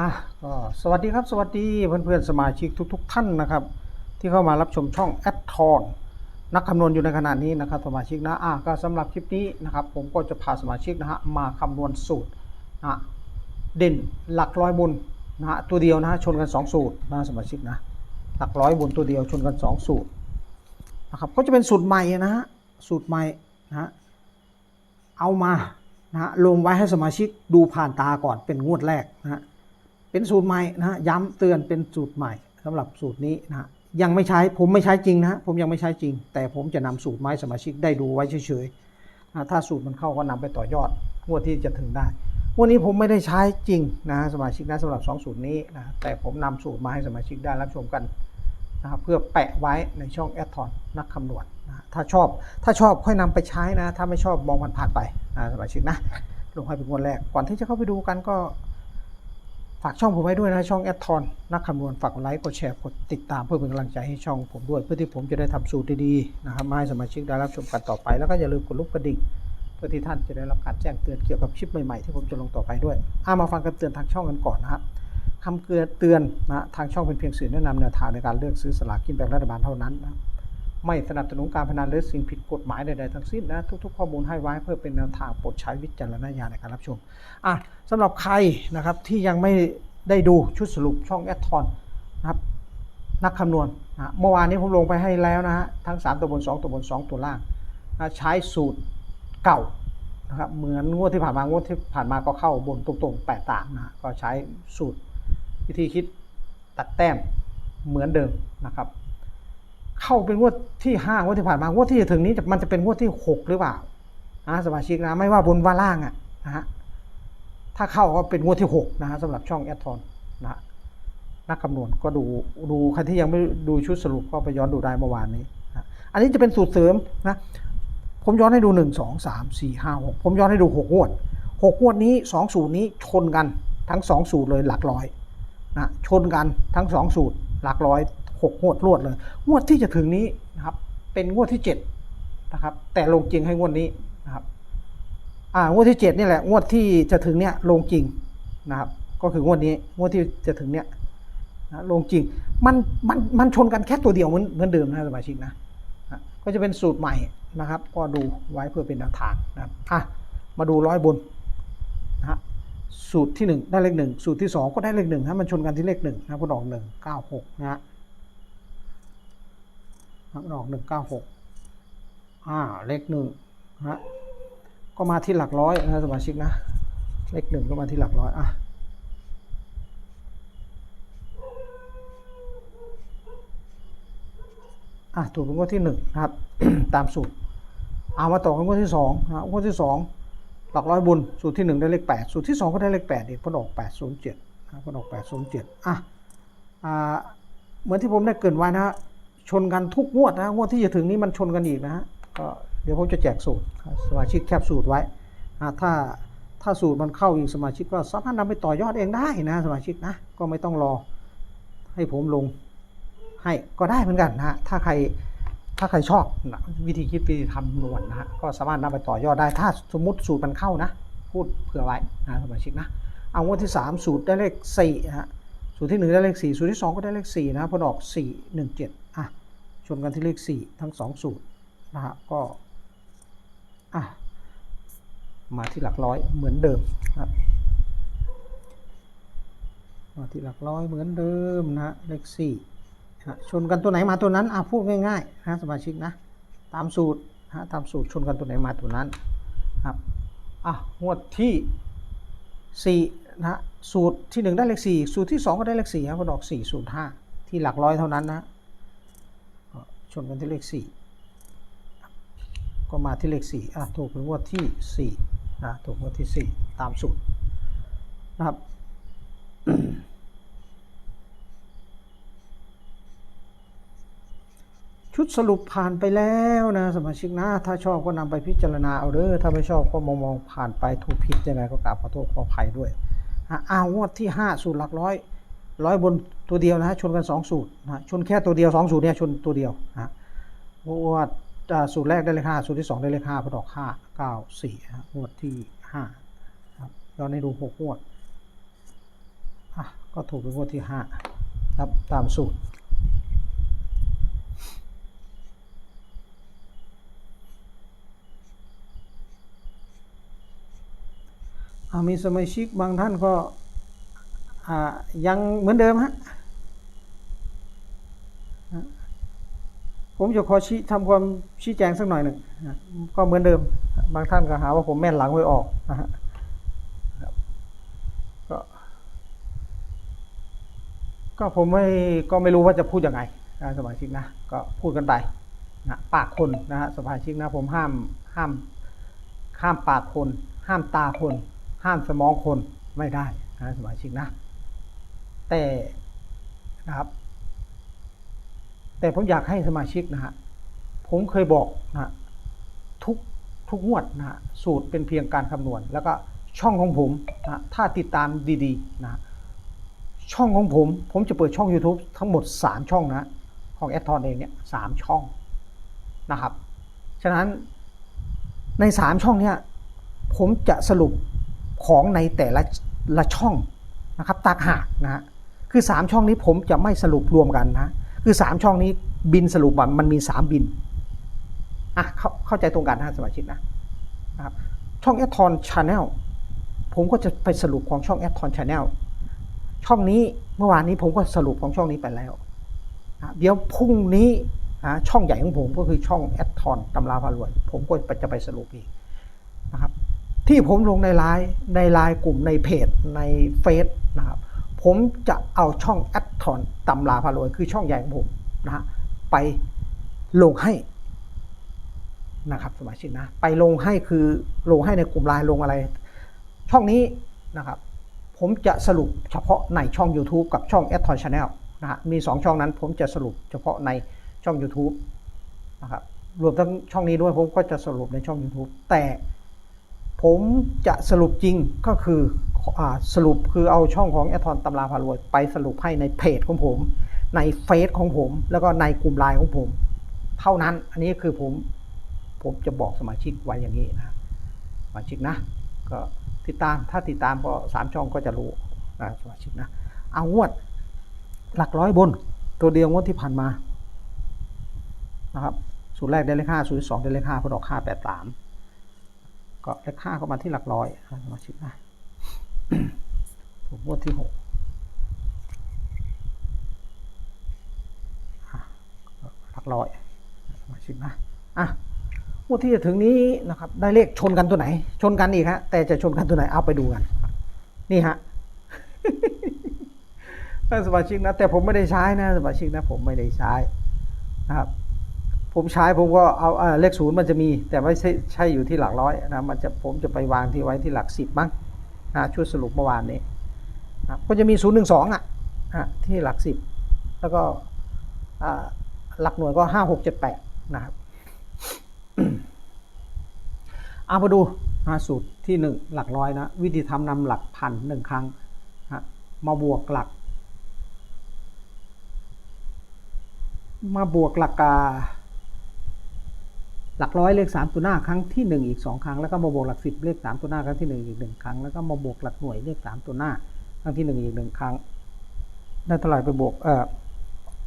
อะก็สวัสดีครับ สวัสดีเพื่อนๆสมาชิกทุก ๆ ท่านนะครับ ที่เข้ามารับชมช่องแอดทอนนักคำนวณอยู่ในขณะนี้นะครับ สมาชิกนะอะก็สำหรับคลิปนี้นะครับ ผมก็จะพาสมาชิกนะฮะมาคำนวณสูตรนะเด่นหลักร้อยบุญนะฮะตัวเดียวนะฮะชนกัน 2 สูตรนะสมาชิกนะหลักร้อยบุญตัวเดียวชนกัน 2 สูตรนะครับก็จะเป็นสูตรใหม่นะฮะสูตรใหม่นะฮะเอามานะฮะลงไว้ให้สมาชิกดูผ่านตาก่อนเป็นงวดแรกนะฮะ เป็นสูตรใหม่นะฮะย้ำเตือนเป็นสูตรใหม่สำหรับสูตรนี้นะฮะยังไม่ใช้ผมไม่ใช้จริงนะฮะผมยังไม่ใช้จริง แต่ผมจะนำสูตรไมาให้สมาชิกได้ดูไว้เฉยๆนะถ้าสูตรมันเข้าก็นำไปต่อยอดงวดที่จะถึงได้วันนี้ผมไม่ได้ใช้จริงนะฮะสมาชิกนะสำหรับสองสูตรนี้นะแต่ผมนำสูตรมาให้สมาชิกได้รับชมกันนะครับเพื่อแปะไว้ในช่องแอดทอนนักคำนวณนะถ้าชอบถ้าชอบค่อยนำไปใช้นะ ถ้าไม่ชอบมองผ่านๆไปนะสมาชิกนะลงให้เป็นงวดแรกก่อนที่จะเข้าไปดูกันก็ ฝากช่องผมไว้ด้วยนะช่องแอดทอนนักคำนวณฝากไลค์กดแชร์กดติดตามเพื่อเป็นกำลังใจให้ช่องผมด้วย เพื่อที่ผมจะได้ทำสูตรดีๆนะครับมาให้สมาชิกได้รับชมกันต่อไป แล้วก็อย่าลืมกดลูกกระดิ่งเพื่อที่ท่านจะได้รับการแจ้งเตือนเกี่ยวกับคลิปใหม่ๆที่ผมจะลงต่อไปด้วยอามาฟังคำเตือนทางช่องกันก่อนนะครับคำเตือนนะทางช่องเป็นเพียงสื่อแนะนำแนวทางในการเลือกซื้อสลากกินแบ่งรัฐบาลเท่านั้นนะ ไม่สนับสนุนการพนันหรือสิ่งผิดกฎหมายใดๆทั้งสิ้นนะทุกๆข้อมูลให้ไว้เพื่อเป็นแนวทางโปรดใช้วิจารณญาณในการรับชมอะสำหรับใครนะครับที่ยังไม่ได้ดูชุดสรุปช่องแอดทอนนะครับนักคำนวณนะเมื่อวานนี้ผมลงไปให้แล้วนะฮะทั้ง 3 ตัวบน 2 ตัวบน 2 ตัวล่างนะใช้สูตรเก่านะครับเหมือนงวดที่ผ่านมางวดที่ผ่านมาก็เข้าบนตรงๆแปดตามนะก็ใช้สูตรวิธีคิดตัดแต้มเหมือนเดิมนะครับ เข้าเป็นงวดที่ห้างวดที่ผ่านมางวดที่จะถึงนี้มันจะเป็นงวดที่หกหรือเปล่านะสมาชิกนะไม่ว่าบนว่าล่างอะนะฮะถ้าเข้าก็เป็นงวดที่หกนะฮะสำหรับช่องแอดทอนนะฮะนักคำนวณก็ดูดูใครที่ยังไม่ดูชุดสรุปก็ไปย้อนดูได้เมื่อวานนี้นะอันนี้จะเป็นสูตรเสริมนะผมย้อนให้ดูหนึ่งสองสามสี่ห้าหกผมย้อนให้ดูหกงวดหกงวดนี้สองสูตรนี้ชนกันทั้งสองสูตรเลยหลักร้อยนะชนกันทั้งสองสูตรหลักร้อย หกงวดรวดเลย งวดที่จะถึงนี้นะครับ เป็นงวดที่เจ็ดนะครับ แต่ลงจริงให้งวดนี้นะครับอ่างวดที่เจ็ดนี่แหละงวดที่จะถึงเนี่ยลงจริงนะครับ ก็คืองวดนี้งวดที่จะถึงเนี่ยนะลงจริงมันมันมันชนกันแค่ตัวเดียวเหมือนเหมือนเดิมนะสมาชิกนะนะก็จะเป็นสูตรใหม่นะครับ ก็ดูไว้เพื่อเป็นแนวทางนะครับอะมาดูร้อยบนนะฮะสูตรที่หนึ่งได้เลขหนึ่งสูตรที่สองก็ได้เลขหนึ่งฮะมันชนกันที่เลขหนึ่งนะคุณออกหนึ่งเก้าหกนะฮะ มันออกหนึ่งเก้าหกอ่าเลขหนึ่งฮะก็มาที่หลักร้อยนะสมาชิกนะ เลขหนึ่งก็มาที่หลักร้อยอะอะถูกเป็นงวดที่หนึ่งนะครับ ตามสูตรเอามาต่อกันงวดที่สองนะงวดที่สองหลักร้อยบุญสูตรที่ 1 ได้เลข8สูตรที่ 2 ก็ได้เลข8อีกพนออก807นะพนออก807อะอ่าเหมือนที่ผมได้เกินไว้นะฮะ ชนกันทุกงวดนะงวดที่จะถึงนี้มันชนกันอีกนะฮะก็เดี๋ยวผมจะแจกสูตร สมาชิกแคปสูตรไว้ถ้าถ้าสูตรมันเข้าอีกสมาชิกก็สามารถนำไปต่อยอดเองได้นะสมาชิกนะก็ไม่ต้องรอให้ผมลงให้ก็ได้เหมือนกันนะฮะถ้าใครถ้าใครชอบนะวิธีคิดวิธีทำนวลนะฮะก็สามารถนำไปต่อยอดได้ ถ้าสมมติสูตรมันเข้านะ พูดเผื่อไว้นะสมาชิกนะเอางวดที่ 3 สูตรได้เลข4นะฮะสูตรที่ 1 ได้เลข 4 สูตรที่ 2 ก็ได้เลข4นะพอดอก 4 1 7อะ ชนกันที่เลข 4 ทั้ง 2 สูตรนะฮะก็อะมาที่หลักร้อยเหมือนเดิมนะครับมาที่หลักร้อยเหมือนเดิมนะฮะเลข4นะฮะชนกันตัวไหนมาตัวนั้นอะพูดง่ายๆนะสมาชิกนะตามสูตรนะฮะตามสูตรชนกันตัวไหนมาตัวนั้นครับอะงวดที่สี่นะฮะสูตรที่หนึ่งได้เลขสี่สูตรที่สองก็ได้เลขสี่ครับก็ดอกสี่สูตรห้าที่หลักร้อยเท่านั้นนะ ชนกันที่เลขสี่ก็มาที่เลขสี่อะถูกเป็นงวดที่สี่นะถูกงวดที่สี่ตามสูตรนะครับชุดสรุปผ่านไปแล้วนะสมาชิกนะ ถ้าชอบก็นำไปพิจารณาเอาเด้อถ้าไม่ชอบก็มองมองผ่านไปถูกผิดยังไงก็กราบขอโทษขออภัยด้วยอะอ้าวงวดที่ 5 สูตรหลักร้อย ร้อยบนตัวเดียวนะฮะชนกัน2สูตรนะชนแค่ตัวเดียว2สูตรเนี่ยชนตัวเดียวนะงวดอ่าสูตรแรกได้เลข5สูตรที่ 2 ได้เลข5พอดอก5 9 4ฮะงวดที่5ครับย้อนให้ดู6งวดอะก็ถูกเป็นงวดที่ห้าครับตามสูตรอ่ามีสมาชิกบางท่านก็ ยังเหมือนเดิมฮะผมจะขอชี้ทำความชี้แจงสักหน่อยหนึ่งก็เหมือนเดิม บางท่านก็หาว่าผมแม่นหลังไว้ออกนะฮะก็ก็ผมไม่ก็ไม่รู้ว่าจะพูดยังไงนะสมาชิกนะก็พูดกันไปนะปากคนนะฮะสมาชิกนะผมห้ามห้ามห้ามปากคน ห้ามตาคน ห้ามสมองคนไม่ได้นะสมาชิกนะ แต่นะครับ แต่ผมอยากให้สมาชิกนะฮะผมเคยบอกนะฮะทุกทุกงวดนะฮะสูตรเป็นเพียงการคำนวณ แล้วก็ช่องของผมนะถ้าติดตามดีๆนะช่องของผมผมจะเปิดช่อง YouTube ทั้งหมด 3 ช่องนะ ของแอดทอนเองเนี่ยสามช่องนะครับ ฉะนั้นในสามช่องเนี่ยผมจะสรุปของในแต่ละละช่องนะครับตากหากนะฮะ คือสามช่องนี้ผมจะไม่สรุปรวมกันนะ คือสามช่องนี้บินสรุปมันมีสามบินอะเข้าเข้าใจตรงกันนะสมาชิกนะนะครับช่องแอดทอนชาแนลผมก็จะไปสรุปของช่องแอดทอนชาแนลช่องนี้เมื่อวานนี้ผมก็สรุปของช่องนี้ไปแล้วนะเดี๋ยวพรุ่งนี้นะช่องใหญ่ของผมก็คือช่องแอดทอนตำราพารวย ผมก็จะไปสรุปอีกนะครับที่ผมลงในไลน์ในไลน์กลุ่มในเพจในเฟซนะครับ ผมจะเอาช่องแอดทอนตำราพารวยคือช่องใหญ่ของผมนะฮะไปลงให้นะครับสมาชิกนะ ไปลงให้คือลงให้ในกลุ่มไลน์ลงอะไร ช่องนี้นะครับ ผมจะสรุปเฉพาะในช่อง YouTube กับช่อง a d t o n Channel นะฮะมี 2 ช่องนั้น ผมจะสรุปเฉพาะในช่อง YouTube นะครับรวมทั้งช่องนี้ด้วยผมก็จะสรุปในช่อง YouTube แต่ผมจะสรุปจริงก็คือ สรุปคือเอาช่องของแอทอนตำราพารวยไปสรุปให้ในเพจของผม ในเฟซของผม แล้วก็ในกลุ่มไลน์ของผม เท่านั้นอันนี้คือผมผมจะบอกสมาชิกไว้อย่างนี้นะสมาชิกนะก็ติดตามถ้าติดตามก็สามช่องก็จะรู้นะสมาชิกนะเอางวด หลักร้อยบน ตัวเดียวงวดที่ผ่านมานะครับสูตรแรกได้เลขห้าสูตรสองได้เลขห้าพอดอกห้าแปดสามก็เลขห้าเข้ามาที่หลักร้อยสมาชิกนะ ผมงวดที่หกหลักร้อยสมาชิกนะอะงวดที่จะถึงนี้นะครับ ได้เลขชนกันตัวไหน ชนกันอีกฮะ แต่จะชนกันตัวไหนเอาไปดูกัน นี่ฮะท่านสมาชิกนะ แต่ผมไม่ได้ใช้นะสมาชิกนะ ผมไม่ได้ใช้นะครับ ผมใช้ผมก็เอาเอ่อเลขศูนย์มันจะมี แต่ไม่ใช่ใช่อยู่ที่หลักร้อยนะมันจะผมจะไปวางที่ไว้ที่หลักสิบมั้ง นะช่วยสรุปเมื่อวานนี้นะก็จะมีศูนย์หนึ่งสองอะอะที่หลักสิบแล้วก็หลักหน่วยก็ห้าหกเจ็ดแปดนะครับเอามาดูนะสูตรที่หนึ่งหลักร้อยนะ วิธีทำนำหลักพันหนึ่งครั้งนะมาบวกหลัก มาบวกหลักกา หลักร้อยเลขสามตัวหน้าครั้งที่หนึ่งอีกสองครั้ง แล้วก็มาบวกหลักสิบเลขสามตัวหน้าครั้งที่หนึ่งอีกหนึ่งครั้ง แล้วก็มาบวกหลักหน่วยเลขสามตัวหน้า ครั้งที่หนึ่งอีกหนึ่งครั้ง ได้เท่าไหร่ไปบวกเออ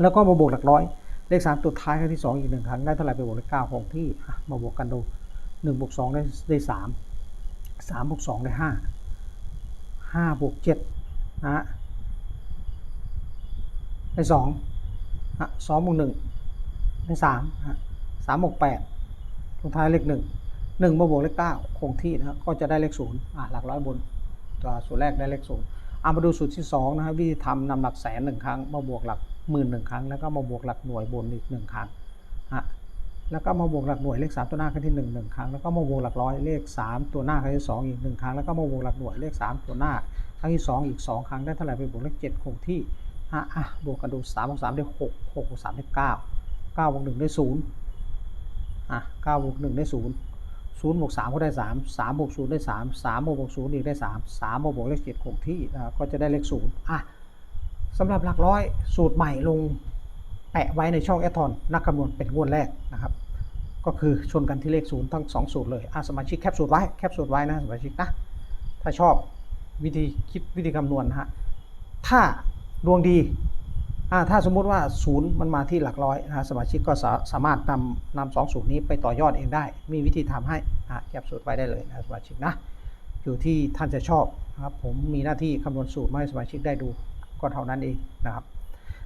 แล้วก็มาบวกหลักร้อยเลขสามตัวท้ายครั้งที่สองอีกหนึ่งครั้ง ได้เท่าไหร่ไปบวกเลขเก้าคงที่มาบวกกันดูหนึ่งบวกสองได้ได้สามสามบวกสองได้ห้าห้าบวกเจ็ดนะได้สองฮะสองบวกหนึ่งได้สามฮะสามบวกแปด ลงท้ายเลขหนึ่งหนึ่งมาบวกเลขเก้าคงที่นะครับก็จะได้เลขศูนย์อะหลักร้อยบนตัวสูตรแรกได้เลขศูนย์เอามาดูสูตรที่สองนะครับวิธีทำนำหลักแสนหนึ่งครั้งมาบวกหลักหมื่นหนึ่งครั้ง แล้วก็มาบวกหลักหน่วยบนอีกหนึ่งครั้งฮะแล้วก็มาบวกหลักหน่วยเลขสามตัวหน้าครั้งที่หนึ่งหนึ่งครั้งแล้วก็มาบวกหลักร้อยเลขสามตัวหน้าครั้งที่สองอีกหนึ่งครั้งแล้วก็มาบวกหลักหน่วยเลขสามตัวหน้าครั้งที่สองอีกสองครั้งได้เท่าไหร่ไปบวกเลขเจ็ดคงที่ฮะอะบวกกันดูสามบวกสามได้หกหกบวกสามได้เก้าเก้าบวกหนึ่งได้ศูนย์ อะเก้าบวกหนึ่งได้ศูนย์ศูนย์บวกสามก็ได้สามสามบวกศูนย์ได้สามสามบวกศูนย์อีกได้สามสามบวกเลขเจ็ดคงที่นะก็จะได้เลขศูนย์อะสำหรับหลักร้อยสูตรใหม่ลงแปะไว้ในช่องแอททอนนักคำนวณเป็นงวดแรกนะครับ ก็คือชนกันที่เลขศูนย์ทั้งสองสูตรเลยอะสมาชิกแคปสูตรไว้แคปสูตรไว้นะสมาชิกนะถ้าชอบวิธีคิดวิธีคำนวณนะฮะถ้าดวงดี ถ้าสมมุติว่าศูนย์มันมาที่หลักร้อยนะสมาชิกก็สาสามารถนำนำสองสูตรนี้ไปต่อยอดเองได้ มีวิธีทำให้อ่าแคปสูตรไว้ได้เลยนะสมาชิกนะอยู่ที่ท่านจะชอบนะครับผมมีหน้าที่คำนวณสูตรมาให้สมาชิกได้ดูก็เท่านั้นเองนะครับ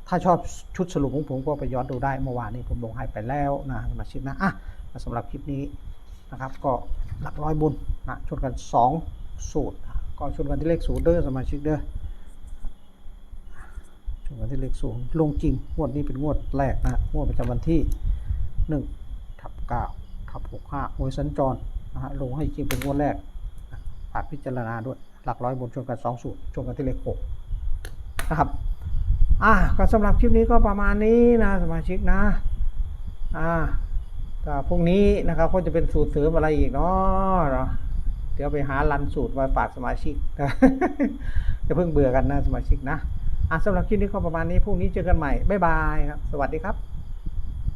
ถ้าชอบชุดสรุปของผมก็ไปย้อนดูได้เมื่อวานนี้ผมลงให้ไปแล้วนะสมาชิกนะอะสำหรับคลิปนี้นะครับก็หลักร้อยบุญนะชนกัน 2 สูตร ก็ชนกันที่เลขศูนย์เด้อสมาชิกเด้อ ชนกันที่เลขศูนย์ลงจริง งวดนี้เป็นงวดแรกนะงวดประจำวันที่1ทับ9ทับ65โอยสัญจรนะฮะลงให้จริงเป็นงวดแรกฝากพิจารณาด้วย หลักร้อยบุญชนกัน2สูตรชนกันที่เลข6นะครับอะก็สำหรับคลิปนี้ก็ประมาณนี้นะสมาชิกนะอ่าก็พรุ่งนี้นะครับก็จะเป็นสูตรเสริมอะไรอีกเนาะเนาะเดี๋ยวไปหารันสูตรมาฝากสมาชิกจะเพิ่งเบื่อกันนะสมาชิกนะ อะสำหรับคลิปนี้ก็ประมาณนี้พรุ่งนี้เจอกันใหม่บ๊ายบายครับ สวัสดีครับ